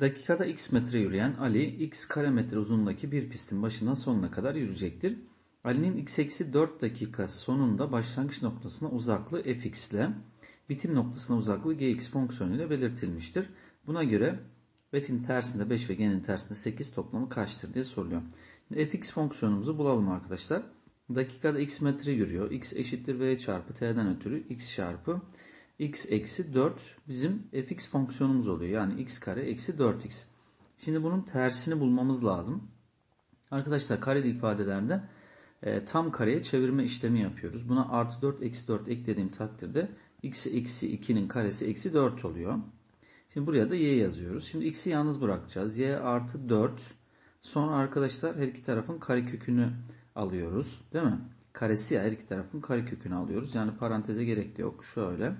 Dakikada x metre yürüyen Ali x kare metre uzunluğundaki bir pistin başından sonuna kadar yürüyecektir. Ali'nin x eksi 4 dakika sonunda başlangıç noktasına uzaklığı fx ile bitim noktasına uzaklığı gx fonksiyonu ile belirtilmiştir. Buna göre f'in tersinde 5 ve g'nin tersinde 8 toplamı kaçtır diye soruluyor. Şimdi fx fonksiyonumuzu bulalım arkadaşlar. Dakikada x metre yürüyor. x eşittir v çarpı t'den ötürü x çarpı x eksi 4 bizim fx fonksiyonumuz oluyor. Yani x kare eksi 4x. Şimdi bunun tersini bulmamız lazım. Arkadaşlar kareli ifadelerde e, tam kareye çevirme işlemi yapıyoruz. Buna artı 4 eksi 4 eklediğim takdirde x eksi 2'nin karesi eksi 4 oluyor. Şimdi buraya da y yazıyoruz. Şimdi x'i yalnız bırakacağız. y artı 4. Sonra arkadaşlar her iki tarafın karekökünü alıyoruz. Değil mi? Karesi ya her iki tarafın karekökünü alıyoruz. Yani paranteze gerek de yok. Şöyle.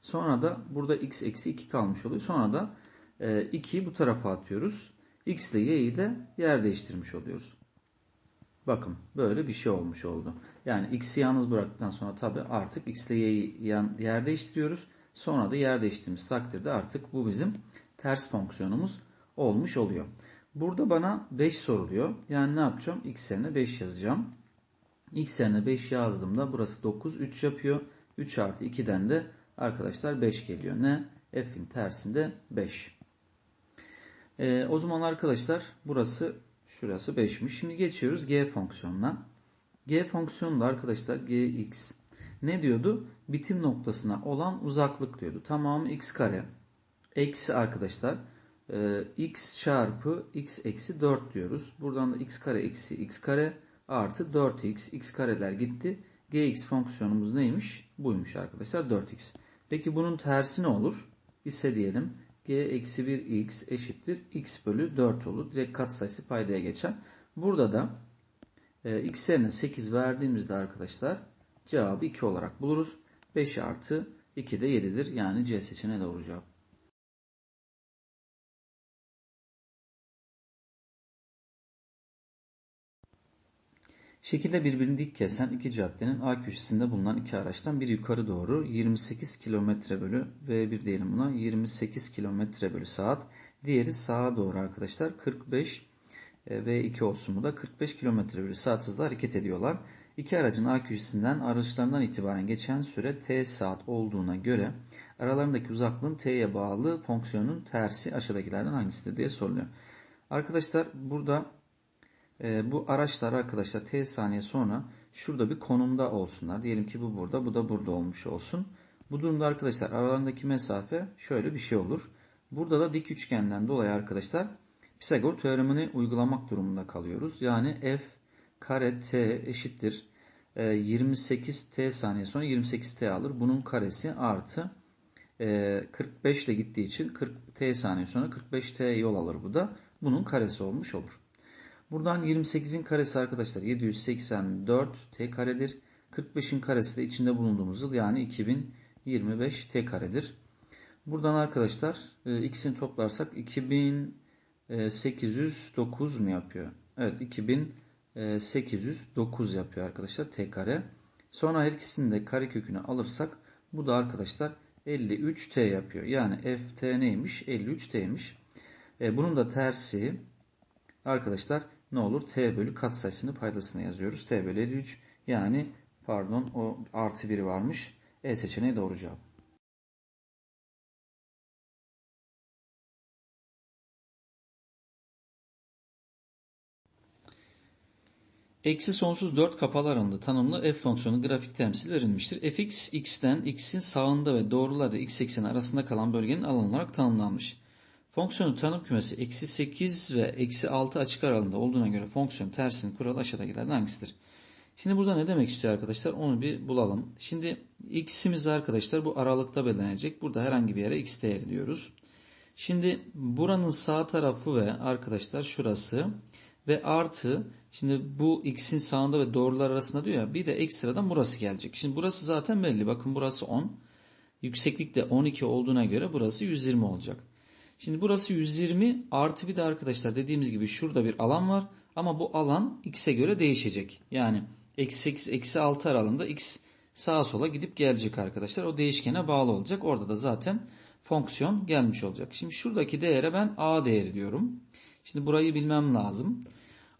Sonra da burada x eksi 2 kalmış oluyor. Sonra da e, 2'yi bu tarafa atıyoruz. x ile y'yi de yer değiştirmiş oluyoruz. Bakın böyle bir şey olmuş oldu. Yani x'i yalnız bıraktıktan sonra tabi artık x ile y'yi yer değiştiriyoruz. Sonra da yer değiştirdiğimiz takdirde artık bu bizim ters fonksiyonumuz olmuş oluyor. Burada bana 5 soruluyor. Yani ne yapacağım? x yerine 5 yazacağım. x yerine 5 yazdığımda burası 9, 3 yapıyor. 3 artı 2'den de arkadaşlar 5 geliyor. Ne? F'in tersinde 5. Ee, o zaman arkadaşlar burası şurası 5'miş. Şimdi geçiyoruz g fonksiyonuna. g fonksiyonunda arkadaşlar gx ne diyordu? Bitim noktasına olan uzaklık diyordu. Tamamı x kare. Eksi arkadaşlar e, x çarpı x eksi 4 diyoruz. Buradan da x kare eksi x kare artı 4x. x kareler gitti. gx fonksiyonumuz neymiş? Buymuş arkadaşlar 4x. Peki bunun tersi ne olur? İse diyelim g eksi 1x eşittir x bölü 4 olur. Direkt katsayısı paydaya geçer. Burada da e, x yerine 8 verdiğimizde arkadaşlar cevabı 2 olarak buluruz. 5 artı 2 de 7'dir. Yani C seçeneği doğru cevap. Şekilde birbirini dik kesen iki caddenin A köşesinde bulunan iki araçtan biri yukarı doğru 28 km bölü V1 diyelim buna 28 km bölü saat. Diğeri sağa doğru arkadaşlar 45 V2 olsun bu da 45 km bölü saat hızla hareket ediyorlar. İki aracın A köşesinden araçlarından itibaren geçen süre t saat olduğuna göre aralarındaki uzaklığın t'ye bağlı fonksiyonun tersi aşağıdakilerden hangisidir diye soruluyor. Arkadaşlar burada e, bu araçlar arkadaşlar t saniye sonra şurada bir konumda olsunlar. Diyelim ki bu burada bu da burada olmuş olsun. Bu durumda arkadaşlar aralarındaki mesafe şöyle bir şey olur. Burada da dik üçgenden dolayı arkadaşlar Pisagor teoremini uygulamak durumunda kalıyoruz. Yani f kare t eşittir 28 e, t saniye sonra 28 t alır. Bunun karesi artı 45 e, ile gittiği için 40 t saniye sonra 45 t yol alır bu da. Bunun karesi olmuş olur. Buradan 28'in karesi arkadaşlar 784 t karedir. 45'in karesi de içinde bulunduğumuz yıl yani 2025 t karedir. Buradan arkadaşlar e, ikisini toplarsak 2809 mu yapıyor? Evet 2809 yapıyor arkadaşlar t kare. Sonra her ikisini de kare kökünü alırsak bu da arkadaşlar 53t yapıyor. Yani ft neymiş? 53t'ymiş. E, bunun da tersi arkadaşlar ne olur? T bölü katsayısını paydasına yazıyoruz. T bölü 53 yani pardon o artı 1 varmış. E seçeneği doğru cevap. Eksi sonsuz 4 kapalı aralığında tanımlı f fonksiyonu grafik temsil verilmiştir. fx, x'ten x'in sağında ve doğrularda x ekseni arasında kalan bölgenin alan olarak tanımlanmış. Fonksiyonun tanım kümesi eksi 8 ve eksi 6 açık aralığında olduğuna göre fonksiyon tersinin kuralı aşağıdakilerden hangisidir? Şimdi burada ne demek istiyor arkadaşlar? Onu bir bulalım. Şimdi x'imiz arkadaşlar bu aralıkta belirlenecek. Burada herhangi bir yere x değeri diyoruz. Şimdi buranın sağ tarafı ve arkadaşlar şurası ve artı şimdi bu x'in sağında ve doğrular arasında diyor ya bir de ekstradan burası gelecek. Şimdi burası zaten belli. Bakın burası 10. Yükseklik de 12 olduğuna göre burası 120 olacak. Şimdi burası 120 artı bir de arkadaşlar dediğimiz gibi şurada bir alan var. Ama bu alan x'e göre değişecek. Yani eksi 8 eksi 6 aralığında x sağa sola gidip gelecek arkadaşlar. O değişkene bağlı olacak. Orada da zaten fonksiyon gelmiş olacak. Şimdi şuradaki değere ben a değeri diyorum. Şimdi burayı bilmem lazım.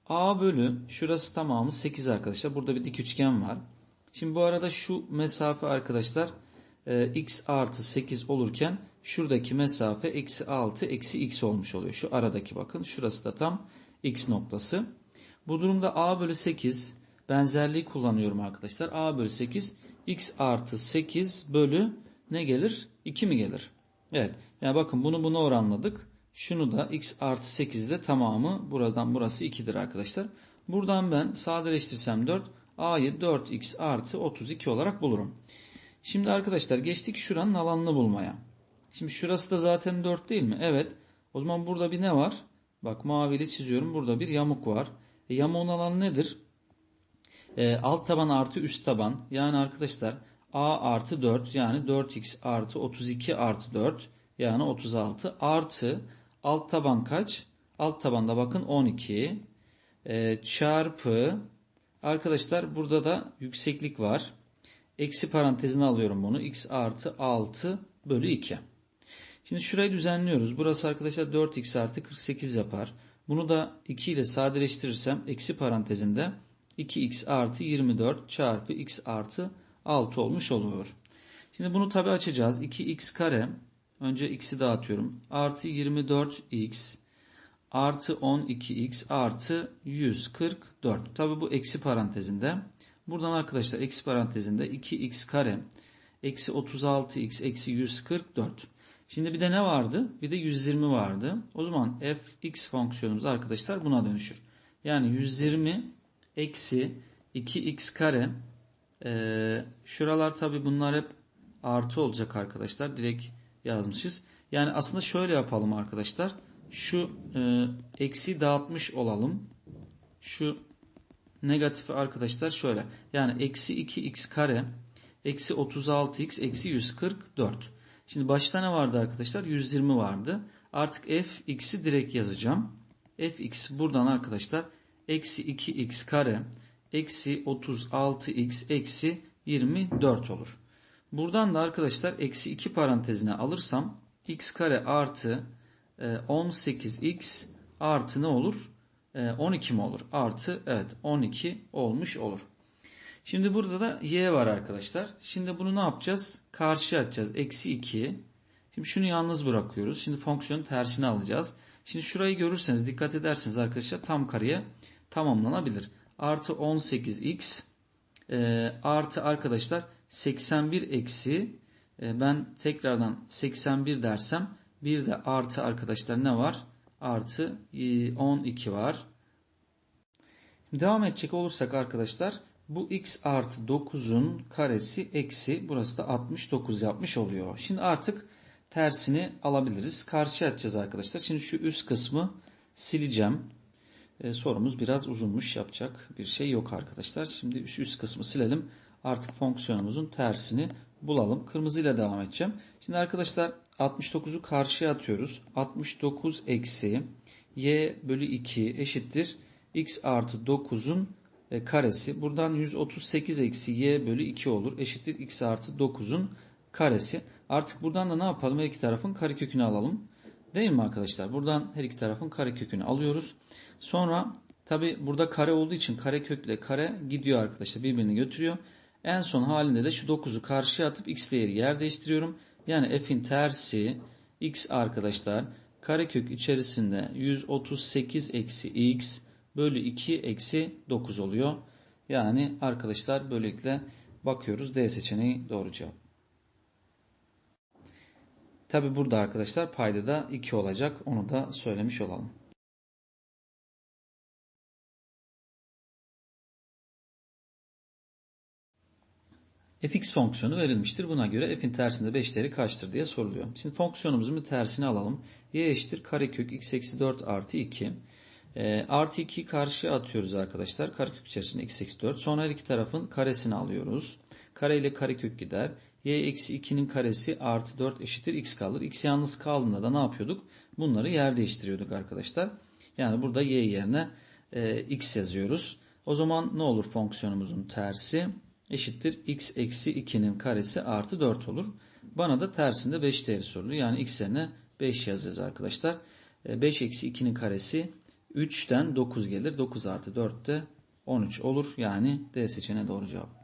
a bölü şurası tamamı 8 arkadaşlar. Burada bir dik üçgen var. Şimdi bu arada şu mesafe arkadaşlar e, x artı 8 olurken şuradaki mesafe eksi 6 eksi x olmuş oluyor. Şu aradaki bakın şurası da tam x noktası. Bu durumda a bölü 8 benzerliği kullanıyorum arkadaşlar. a bölü 8 x artı 8 bölü ne gelir? 2 mi gelir? Evet. Yani bakın bunu buna oranladık. Şunu da x artı 8 ile tamamı buradan burası 2'dir arkadaşlar. Buradan ben sadeleştirsem 4 a'yı 4x artı 32 olarak bulurum. Şimdi arkadaşlar geçtik şuranın alanını bulmaya. Şimdi şurası da zaten 4 değil mi? Evet. O zaman burada bir ne var? Bak maviyle çiziyorum. Burada bir yamuk var. E, yamuğun alanı nedir? E, alt taban artı üst taban. Yani arkadaşlar a artı 4 yani 4x artı 32 artı 4 yani 36 artı alt taban kaç? Alt tabanda bakın 12 e, çarpı arkadaşlar burada da yükseklik var. Eksi parantezine alıyorum bunu. x artı 6 bölü 2. Şimdi şurayı düzenliyoruz. Burası arkadaşlar 4x artı 48 yapar. Bunu da 2 ile sadeleştirirsem eksi parantezinde 2x artı 24 çarpı x artı 6 olmuş oluyor. Şimdi bunu tabi açacağız. 2x kare önce x'i dağıtıyorum. Artı 24x artı 12x artı 144. Tabi bu eksi parantezinde. Buradan arkadaşlar eksi parantezinde 2x kare eksi 36x eksi 144. Şimdi bir de ne vardı? Bir de 120 vardı. O zaman fx fonksiyonumuz arkadaşlar buna dönüşür. Yani 120 eksi 2x kare ee, şuralar tabi bunlar hep artı olacak arkadaşlar. Direkt yazmışız. Yani aslında şöyle yapalım arkadaşlar. Şu e, eksi dağıtmış olalım. Şu negatifi arkadaşlar şöyle. Yani eksi 2x kare eksi 36x eksi 144. Şimdi başta ne vardı arkadaşlar? 120 vardı. Artık fx'i direkt yazacağım. fx buradan arkadaşlar eksi 2x kare eksi 36x eksi 24 olur. Buradan da arkadaşlar eksi 2 parantezine alırsam x kare artı 18x e, artı ne olur? 12 e, mi olur? Artı evet 12 olmuş olur. Şimdi burada da y var arkadaşlar. Şimdi bunu ne yapacağız? Karşıya atacağız. Eksi 2. Şimdi şunu yalnız bırakıyoruz. Şimdi fonksiyonun tersini alacağız. Şimdi şurayı görürseniz dikkat ederseniz arkadaşlar tam kareye tamamlanabilir. Artı 18x e, artı arkadaşlar 81 eksi e, ben tekrardan 81 dersem bir de artı arkadaşlar ne var? Artı e, 12 var. Devam edecek olursak arkadaşlar bu x artı 9'un karesi eksi burası da 69 yapmış oluyor. Şimdi artık tersini alabiliriz. Karşıya atacağız arkadaşlar. Şimdi şu üst kısmı sileceğim. Ee, sorumuz biraz uzunmuş yapacak bir şey yok arkadaşlar. Şimdi şu üst kısmı silelim. Artık fonksiyonumuzun tersini bulalım. Kırmızı ile devam edeceğim. Şimdi arkadaşlar 69'u karşıya atıyoruz. 69 eksi y bölü 2 eşittir. x artı 9'un e, karesi. Buradan 138 eksi y bölü 2 olur. Eşittir x artı 9'un karesi. Artık buradan da ne yapalım? Her iki tarafın karekökünü alalım. Değil mi arkadaşlar? Buradan her iki tarafın karekökünü alıyoruz. Sonra tabi burada kare olduğu için karekökle kare gidiyor arkadaşlar. Birbirini götürüyor. En son halinde de şu 9'u karşıya atıp x değeri yer değiştiriyorum. Yani f'in tersi x arkadaşlar karekök içerisinde 138 eksi x bölü 2 eksi 9 oluyor. Yani arkadaşlar böylelikle bakıyoruz D seçeneği doğru cevap. Tabi burada arkadaşlar payda da 2 olacak. Onu da söylemiş olalım. Fx fonksiyonu verilmiştir. Buna göre f'in tersinde 5 değeri kaçtır diye soruluyor. Şimdi fonksiyonumuzun bir tersini alalım. y eşittir karekök x eksi 4 artı 2. E, artı 2'yi karşıya atıyoruz arkadaşlar. Karekök içerisinde x eksi 4. Sonra her iki tarafın karesini alıyoruz. Kare ile karekök gider. y eksi 2'nin karesi artı 4 eşittir x kalır. x yalnız kaldığında da ne yapıyorduk? Bunları yer değiştiriyorduk arkadaşlar. Yani burada y yerine e, x yazıyoruz. O zaman ne olur fonksiyonumuzun tersi? Eşittir x eksi 2'nin karesi artı 4 olur. Bana da tersinde 5 değeri soruluyor. Yani x yerine 5 yazacağız arkadaşlar. E, 5 eksi 2'nin karesi 3'ten 9 gelir. 9 artı 4 de 13 olur. Yani D seçeneği doğru cevap.